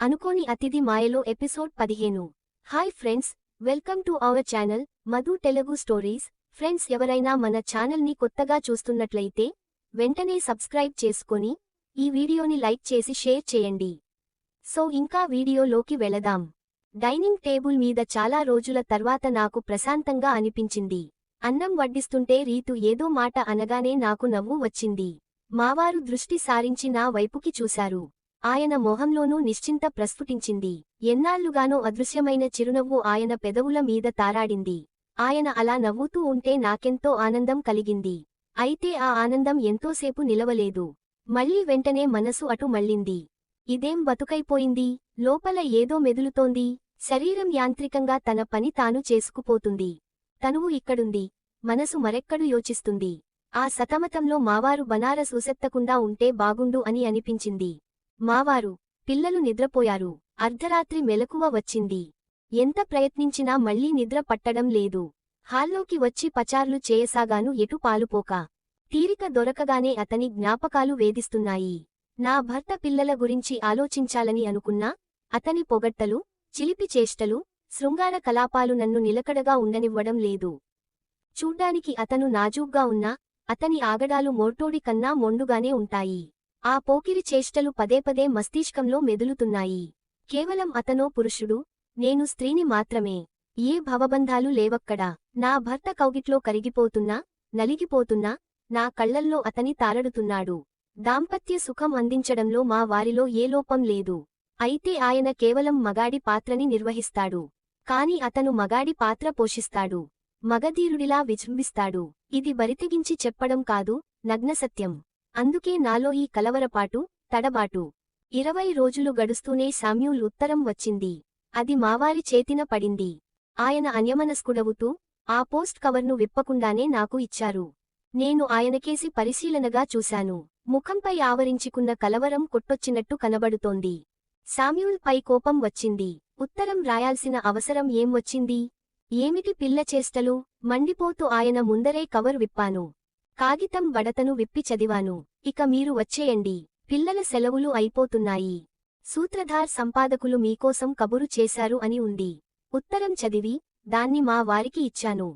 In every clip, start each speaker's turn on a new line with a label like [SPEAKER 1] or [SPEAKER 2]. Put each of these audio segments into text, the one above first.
[SPEAKER 1] అనుకోని అతిథి మాయలో ఎపిసోడ్ పదిహేను. Hi friends welcome to our channel Madhu Telugu stories. Friends ఎవరైనా మన ఛానల్ని కొత్తగా చూస్తున్నట్లయితే వెంటనే సబ్స్క్రైబ్ చేసుకొని ఈ వీడియోని లైక్ చేసి షేర్ చేయండి. సో ఇంకా వీడియోలోకి వెళదాం. డైనింగ్ టేబుల్ మీద చాలా రోజుల తర్వాత నాకు ప్రశాంతంగా అనిపించింది. అన్నం వడ్డిస్తుంటే రీతు ఏదో మాట అనగానే నాకు నవ్వు వచ్చింది. మావారు దృష్టి సారించి నా వైపుకి చూశారు. ఆయన మొహంలోనూ నిశ్చింత ప్రస్ఫుటించింది. ఎన్నాళ్ళుగానో అదృశ్యమైన చిరునవ్వు ఆయన పెదవుల మీద తారాడింది. ఆయన అలా నవ్వుతూ ఉంటే నాకెంతో ఆనందం కలిగింది. అయితే ఆ ఆనందం ఎంతోసేపు నిలవలేదు. మళ్ళీ వెంటనే మనసు అటు మళ్ళింది. ఇదేం బతుకైపోయింది? లోపల ఏదో మెదులుతోంది. శరీరం యాంత్రికంగా తన పని తాను చేసుకుపోతుంది. తనువు ఇక్కడుంది. మనసు మరెక్కడు యోచిస్తుంది? ఆ సతమతంలో మావారు బనారస్ ఉసెత్తకుండా ఉంటే బాగుండు అని అనిపించింది. మావారు పిల్లలు నిద్రపోయారు. అర్ధరాత్రి మెలకువ వచ్చింది. ఎంత ప్రయత్నించినా మళ్ళీ నిద్ర పట్టడం లేదు. హాల్లోకి వచ్చి పచార్లు చేయసాగాను ఎటు పాలుపోక. తీరిక దొరకగానే అతని జ్ఞాపకాలు వేధిస్తున్నాయి. నా భర్త పిల్లల గురించి ఆలోచించాలని అనుకున్నా అతని పొగట్టలు చిలిపి చేష్టలు శృంగార కలాపాలు నన్ను నిలకడగా ఉండనివ్వడం లేదు. చూడ్డానికి అతను నాజూగ్గా ఉన్నా అతని ఆగడాలు మోర్టోడి కన్నా మొండుగానే ఉంటాయి. ఆ పోకిరి చేష్టలు పదే పదే మస్తిష్కంలో మెదులుతున్నాయి. కేవలం అతనో పురుషుడు? నేను స్త్రీని మాత్రమే. ఏ భవబంధాలు లేవక్కడా? నా భర్త కౌగిట్లో కరిగిపోతున్నా నలిగిపోతున్నా నా కళ్ళల్లో అతని తారడుతున్నాడు. దాంపత్య సుఖం అందించడంలో మా వారిలో ఏ లోపం లేదు. అయితే ఆయన కేవలం మగాడి పాత్రని నిర్వహిస్తాడు. కాని అతను మగాడి పాత్ర పోషిస్తాడు. మగధీరుడిలా విజృంభిస్తాడు. ఇది బరితెగించి చెప్పడం కాదు నగ్నసత్యం. అందుకే నాలో ఈ కలవరపాటు తడబాటు. ఇరవై రోజులు గడుస్తూనే శామ్యూల్ ఉత్తరం వచ్చింది. అది మావారి చేతిన పడింది. ఆయన అన్యమనస్కుడవుతూ ఆ పోస్ట్ కవర్ను విప్పకుండానే నాకు ఇచ్చారు. నేను ఆయనకేసి పరిశీలనగా చూశాను. ముఖంపై ఆవరించుకున్న కలవరం కొట్టొచ్చినట్టు కనబడుతోంది. శామ్యూల్ పై కోపం వచ్చింది. ఉత్తరం రాయాల్సిన అవసరం ఏం వచ్చింది? ఏమిటి పిల్ల చేష్టలు? మండిపోతూ ఆయన ముందరే కవర్ విప్పాను. కాగితం బడతను విప్పి చదివాను. ఇక మీరు వచ్చేయండి. పిల్లల సెలవులు అయిపోతున్నాయి. సూత్రధార్ సంపాదకులు మీకోసం కబురు చేశారు అని ఉంది. ఉత్తరం చదివి దాన్ని మా వారికి ఇచ్చాను.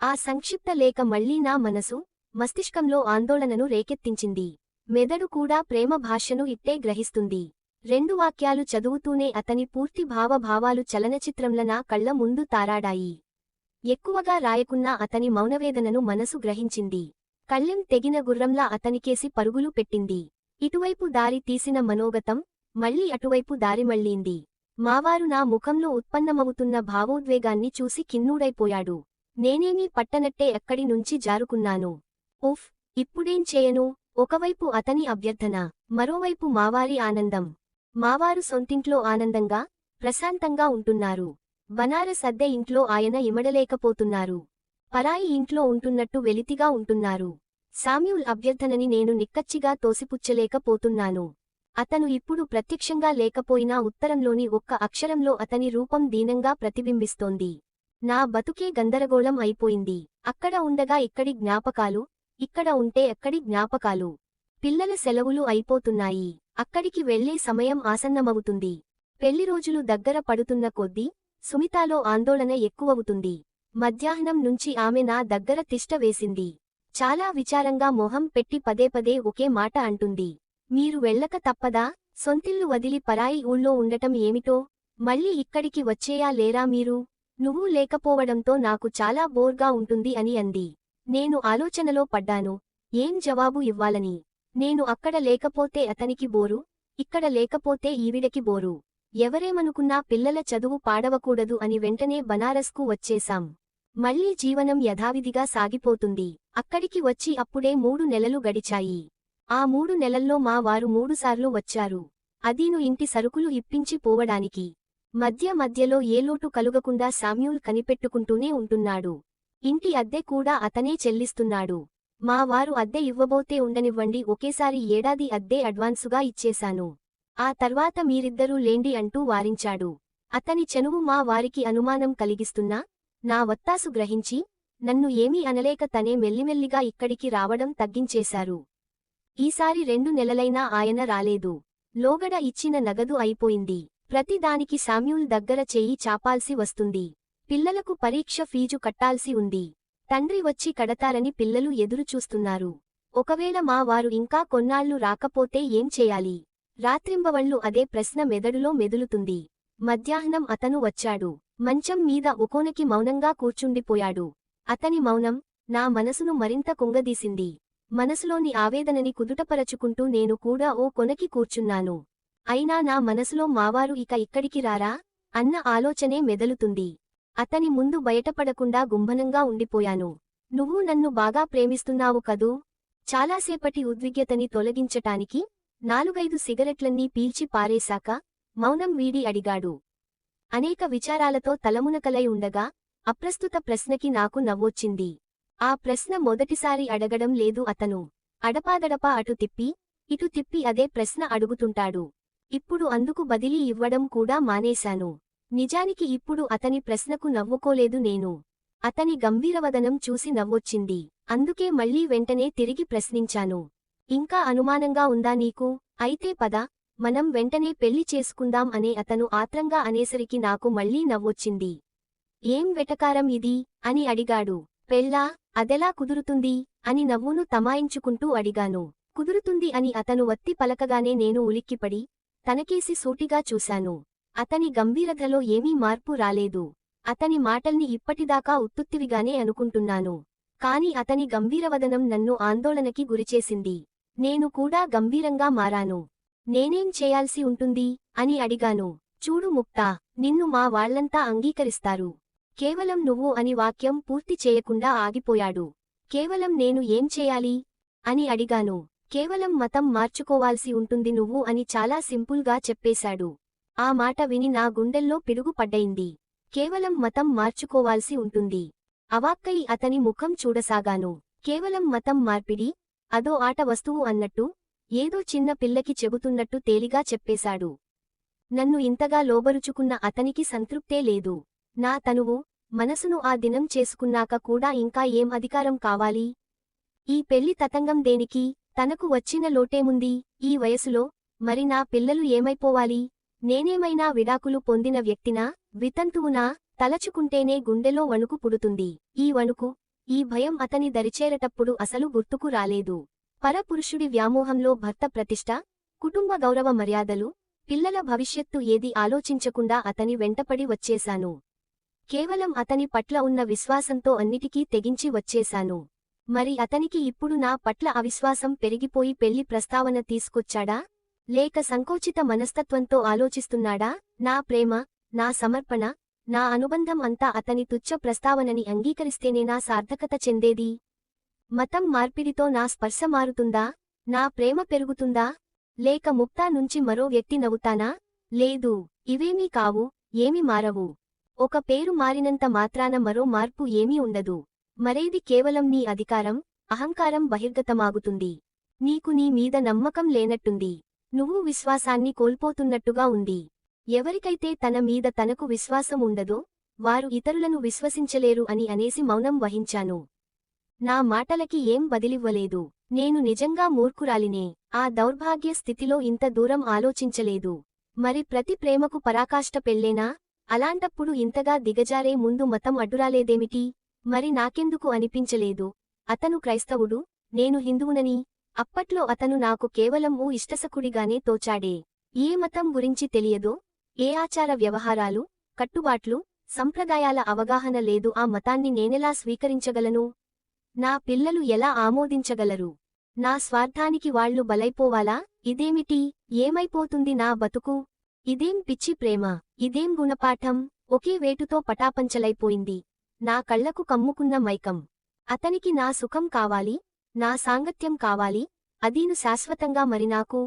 [SPEAKER 1] ఆ సంక్షిప్త లేఖ మళ్ళీ నా మనసు మస్తిష్కంలో ఆందోళనను రేకెత్తించింది. మెదడు కూడా ప్రేమ భాషను ఇట్టే గ్రహిస్తుంది. రెండు వాక్యాలు చదువుతూనే అతని పూర్తి భావభావాలు చలనచిత్రంల నా కళ్ళ ముందు తారాడాయి. ఎక్కువగా రాయకున్నా అతని మౌనవేదనను మనసు గ్రహించింది. కళ్ళెం తెగిన గుర్రంలా అతనికేసి పరుగులు పెట్టింది. ఇటువైపు దారి తీసిన మనోగతం మళ్ళీ అటువైపు దారి మళ్ళీంది మావారు నా ముఖంలో ఉత్పన్నమవుతున్న భావోద్వేగాన్ని చూసి కిన్నూడైపోయాడు నేనేమీ పట్టనట్టే ఎక్కడి నుంచి జారుకున్నాను. ఉఫ్ ఇప్పుడేం చేయను? ఒకవైపు అతని అభ్యర్థన మరోవైపు మావారి ఆనందం. మావారు సొంతింట్లో ఆనందంగా ప్రశాంతంగా ఉంటున్నారు. బనారస్ అద్దె ఇంట్లో ఆయన ఇమడలేకపోతున్నారు. పరాయి ఇంట్లో ఉంటున్నట్టు వెలితిగా ఉంటున్నారు. సామ్యూల్ అభ్యర్థనని నేను నిక్కచ్చిగా తోసిపుచ్చలేకపోతున్నాను. అతను ఇప్పుడు ప్రత్యక్షంగా లేకపోయినా ఉత్తరంలోని ఒక్క అక్షరంలో అతని రూపం దీనంగా ప్రతిబింబిస్తోంది. నా బతుకే గందరగోళం అయిపోయింది. అక్కడ ఉండగా ఇక్కడి జ్ఞాపకాలు? ఇక్కడ ఉంటే ఎక్కడి జ్ఞాపకాలు? పిల్లల సెలవులు అయిపోతున్నాయి. అక్కడికి వెళ్ళే సమయం ఆసన్నమవుతుంది. పెళ్ళిరోజులు దగ్గర పడుతున్న కొద్దీ సుమితాలో ఆందోళన ఎక్కువవుతుంది. మధ్యాహ్నం నుంచి ఆమె నా దగ్గర తిష్ట వేసింది. చాలా విచారంగా మొహం పెట్టి పదే పదే ఒకే మాట అంటుంది. మీరు వెళ్ళక తప్పదా? సొంతిల్లు వదిలి పరాయి ఊళ్ళో ఉండటం ఏమిటో? మళ్ళీ ఇక్కడికి వచ్చేయా లేరా మీరు? నువ్వు లేకపోవడంతో నాకు చాలా బోర్గా ఉంటుంది అని అంది. నేను ఆలోచనలో పడ్డాను. ఏం జవాబు ఇవ్వాలని? నేను అక్కడ లేకపోతే అతనికి బోరు? ఇక్కడ లేకపోతే ఈవిడకి బోరు? ఎవరేమనుకున్నా పిల్లల చదువు పాడవకూడదు అని వెంటనే బనారస్కు వచ్చేశాం. మళ్ళీ జీవనం యథావిధిగా సాగిపోతుంది. అక్కడికి వచ్చి అప్పుడే మూడు నెలలు గడిచాయి. ఆ మూడు నెలల్లో మా వారు మూడుసార్లు వచ్చారు. అదీను ఇంటి సరుకులు ఇప్పించి పోవడానికి. మధ్య మధ్యలో ఏ లోటు కలుగకుండా సామ్యూల్ కనిపెట్టుకుంటూనే ఉంటున్నాడు. ఇంటి అద్దె కూడా అతనే చెల్లిస్తున్నాడు. మా వారు అద్దె ఇవ్వబోతే ఉండనివ్వండి ఒకేసారి ఏడాది అద్దె అడ్వాన్సుగా ఇచ్చేశాను. ఆ తర్వాత మీరిద్దరూ లేండి అంటూ వారించాడు. అతని చనువు మా వారికి అనుమానం కలిగిస్తున్నా నా వత్తాసు గ్రహించి నన్ను ఏమీ అనలేక తనే మెల్లిమెల్లిగా ఇక్కడికి రావడం తగ్గించేశారు. ఈసారి రెండు నెలలైనా ఆయన రాలేదు. లోగడ ఇచ్చిన నగదు అయిపోయింది. ప్రతిదానికి శామ్యూల్ దగ్గర చేయి చాపాల్సి వస్తుంది. పిల్లలకు పరీక్ష ఫీజు కట్టాల్సి ఉంది. తండ్రి వచ్చి కడతారని పిల్లలు ఎదురుచూస్తున్నారు. ఒకవేళ మా వారు ఇంకా కొన్నాళ్ళు రాకపోతే ఏం చేయాలి? రాత్రింబవళ్ళు అదే ప్రశ్న మెదడులో మెదులుతుంది. మధ్యాహ్నం అతను వచ్చాడు. మంచం మీద ఉకోనకి మౌనంగా కూర్చుండిపోయాడు. అతని మౌనం నా మనసును మరింత కుంగదీసింది. మనసులోని ఆవేదనని కుదుటపరచుకుంటూ నేను కూడా ఓ కొనకి కూర్చున్నాను. అయినా నా మనసులో మావారు ఇక ఇక్కడికి రారా? అన్న ఆలోచనే మెదలుతుంది. అతని ముందు బయటపడకుండా గుంభనంగా ఉండిపోయాను. నువ్వు నన్ను బాగా ప్రేమిస్తున్నావు కదూ? చాలాసేపటి ఉద్విగ్యతని తొలగించటానికి నాలుగైదు సిగరెట్లన్నీ పీల్చి పారేశాక మౌనం వీడి అడిగాడు. అనేక విచారాలతో తలమునకలై ఉండగా అప్రస్తుత ప్రశ్నకి నాకు నవ్వొచ్చింది. ఆ ప్రశ్న మొదటిసారి అడగడం లేదు అతను. అడపాదడపా అటు తిప్పి ఇటు తిప్పి అదే ప్రశ్న అడుగుతుంటాడు. ఇప్పుడు అందుకు బదిలీ ఇవ్వడం కూడా మానేశాను. నిజానికి ఇప్పుడు అతని ప్రశ్నకు నవ్వుకోలేదు నేను. అతని గంభీరవదనం చూసి నవ్వొచ్చింది. అందుకే మళ్ళీ వెంటనే తిరిగి ప్రశ్నించాను. ఇంకా అనుమానంగా ఉందా నీకు? అయితే పద మనం వెంటనే పెళ్ళి చేసుకుందాం అనే అతను ఆత్రంగా అనేసరికి నాకు మళ్ళీ నవ్వొచ్చింది. ఏం వెటకారం ఇది? అని అడిగాడు. పెళ్ళా? అదెలా కుదురుతుంది? అని నవ్వును తమాయించుకుంటూ అడిగాను. కుదురుతుంది అని అతను వత్తి పలకగానే నేను ఉలిక్కిపడి తనకేసి సూటిగా చూశాను. అతని గంభీరతలో ఏమీ మార్పు రాలేదు. అతని మాటల్ని ఇప్పటిదాకా ఉత్తుత్తివిగానే అనుకుంటున్నాను. కాని అతని గంభీరవదనం నన్ను ఆందోళనకి గురిచేసింది. నేను కూడా గంభీరంగా మారాను. నేనేం చేయాల్సి ఉంటుంది? అని అడిగాను. చూడు ముక్తా నిన్ను మా వాళ్ళంతా అంగీకరిస్తారు. కేవలం నువ్వు అని వాక్యం పూర్తి చేయకుండా ఆగిపోయాడు. కేవలం నేను ఏం చేయాలి? అని అడిగాను. కేవలం మతం మార్చుకోవాల్సి ఉంటుంది నువ్వు అని చాలా సింపుల్గా చెప్పేశాడు. ఆ మాట విని నా గుండెల్లో పిడుగు పడ్డయింది. కేవలం మతం మార్చుకోవాల్సి ఉంటుంది. అవాక్కై అతని ముఖం చూడసాగాను. కేవలం మతం మార్పిడి అదో ఆట వస్తువు అన్నట్టు ఏదో చిన్న పిల్లకి చెబుతున్నట్టు తేలిగా చెప్పేశాడు. నన్ను ఇంతగా లోబరుచుకున్న అతనికి సంతృప్తే లేదు. నా తనువు మనసును ఆ దినం చేసుకున్నాక కూడా ఇంకా ఏం అధికారం కావాలి? ఈ పెళ్ళి తతంగం దేనికి? తనకు వచ్చిన లోటేముంది? ఈ వయసులో మరి నా పిల్లలు ఏమైపోవాలి? నేనేమైనా విడాకులు పొందిన వ్యక్తినా? వితంతువునా? తలచుకుంటేనే గుండెలో వణుకు పుడుతుంది. ఈ వణుకు ఈ భయం అతని దరిచేరటప్పుడు అసలు గుర్తుకు రాలేదు. పరపురుషుడి వ్యామోహంలో భర్త ప్రతిష్ట కుటుంబ గౌరవ మర్యాదలు పిల్లల భవిష్యత్తు ఏది ఆలోచించకుండా అతని వెంటపడి వచ్చేశాను. కేవలం అతని పట్ల ఉన్న విశ్వాసంతో అన్నిటికీ తెగించి వచ్చేశాను. మరి అతనికి ఇప్పుడు నా పట్ల అవిశ్వాసం పెరిగిపోయి పెళ్ళి ప్రస్తావన తీసుకొచ్చాడా? లేక సంకోచిత మనస్తత్వంతో ఆలోచిస్తున్నాడా? నా ప్రేమ నా సమర్పణ నా అనుబంధం అంతా అతని తుచ్చ ప్రస్తావనని అంగీకరిస్తేనే నా సార్థకత చెందేది? మతం మార్పిడితో నా స్పర్శ మారుతుందా? నా ప్రేమ పెరుగుతుందా? లేక ముక్తా నుంచి మరో వ్యక్తి నవ్వుతానా? లేదు ఇవేమీ కావు ఏమి మారవు. ఒక పేరు మారినంత మాత్రాన మరో మార్పు ఏమీ ఉండదు. మరేది కేవలం నీ అధికారం అహంకారం బహిర్గతమాగుతుంది. నీకు నీ మీద నమ్మకం లేనట్టుంది. నువ్వు విశ్వాసాన్ని కోల్పోతున్నట్టుగా ఉంది. ఎవరికైతే తన మీద తనకు విశ్వాసం ఉండదో వారు ఇతరులను విశ్వసించలేరు అని అనేసి మౌనం వహించాను. నా మాటలకి ఏం బదిలివ్వలేదు. నేను నిజంగా మూర్ఖురాలినే. ఆ దౌర్భాగ్య స్థితిలో ఇంత దూరం ఆలోచించలేదు. మరి ప్రతి ప్రేమకు పరాకాష్ట పెళ్ళేనా? అలాంటప్పుడు ఇంతగా దిగజారే ముందు మతం అడ్డురాలేదేమిటి? మరి నాకెందుకు అనిపించలేదు? అతను క్రైస్తవుడు నేను హిందువునని అప్పట్లో అతను నాకు కేవలం ఓ ఇష్టసకుడిగానే తోచాడే. ఏ మతం గురించి తెలియదో ఏ ఆచార వ్యవహారాలు కట్టుబాట్లు సంప్రదాయాల అవగాహన లేదు ఆ మతాన్ని నేనెలా స్వీకరించగలను? నా పిల్లలు ఎలా ఆమోదించగలరు? నా స్వార్థానికి వాళ్ళు బలైపోవాలా? ఇదేమిటి? ఏమైపోతుంది నా బతుకు? ఇదేం పిచ్చి ప్రేమ? ఇదేం గుణపాఠం? ఒకే వేటుతో పటాపంచలైపోయింది. నా కళ్ళకు కమ్ముకున్న మైకం. అతనికి నా సుఖం కావాలి నా సాంగత్యం కావాలి అదీను శాశ్వతంగా మరి నాకు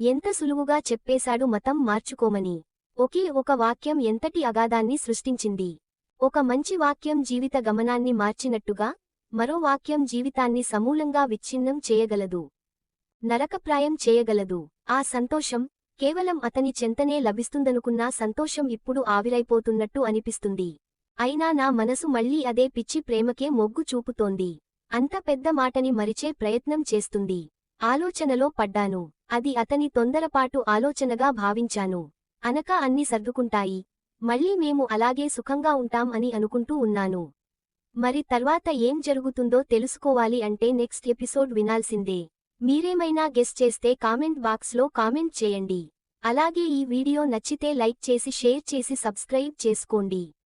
[SPEAKER 1] ఎంత సులువుగా చెప్పేశాడు మతం మార్చుకోమని. ఒకే ఒక వాక్యం ఎంతటి అగాధాన్ని సృష్టించింది. ఒక మంచి వాక్యం జీవిత గమనాన్ని మార్చినట్టుగా మరో వాక్యం జీవితాన్ని సమూలంగా విచ్ఛిన్నం చేయగలదు. నరకప్రాయం చేయగలదు. ఆ సంతోషం కేవలం అతని చెంతనే లభిస్తుందనుకున్నా సంతోషం ఇప్పుడు ఆవిరైపోతున్నట్టు అనిపిస్తుంది. అయినా నా మనసు మళ్ళీ అదే పిచ్చి ప్రేమకే మొగ్గు చూపుతోంది. అంత పెద్ద మాటని మరిచే ప్రయత్నం చేస్తుంది. ఆలోచనలో పడ్డాను. అది అతని తొందరపాటు ఆలోచనగా భావించాను. అనక అన్ని సర్దుకుంటాయి. మళ్ళీ మేము అలాగే సుఖంగా ఉంటాం అని అనుకుంటూ ఉన్నాను. మరి తర్వాత ఏం జరుగుతుందో తెలుసుకోవాలి అంటే నెక్స్ట్ ఎపిసోడ్ వినాల్సిందే. మీరేమైనా గెస్ చేస్తే కామెంట్ బాక్స్లో కామెంట్ చేయండి. అలాగే ఈ వీడియో నచ్చితే లైక్ చేసి షేర్ చేసి సబ్స్క్రైబ్ చేసుకోండి.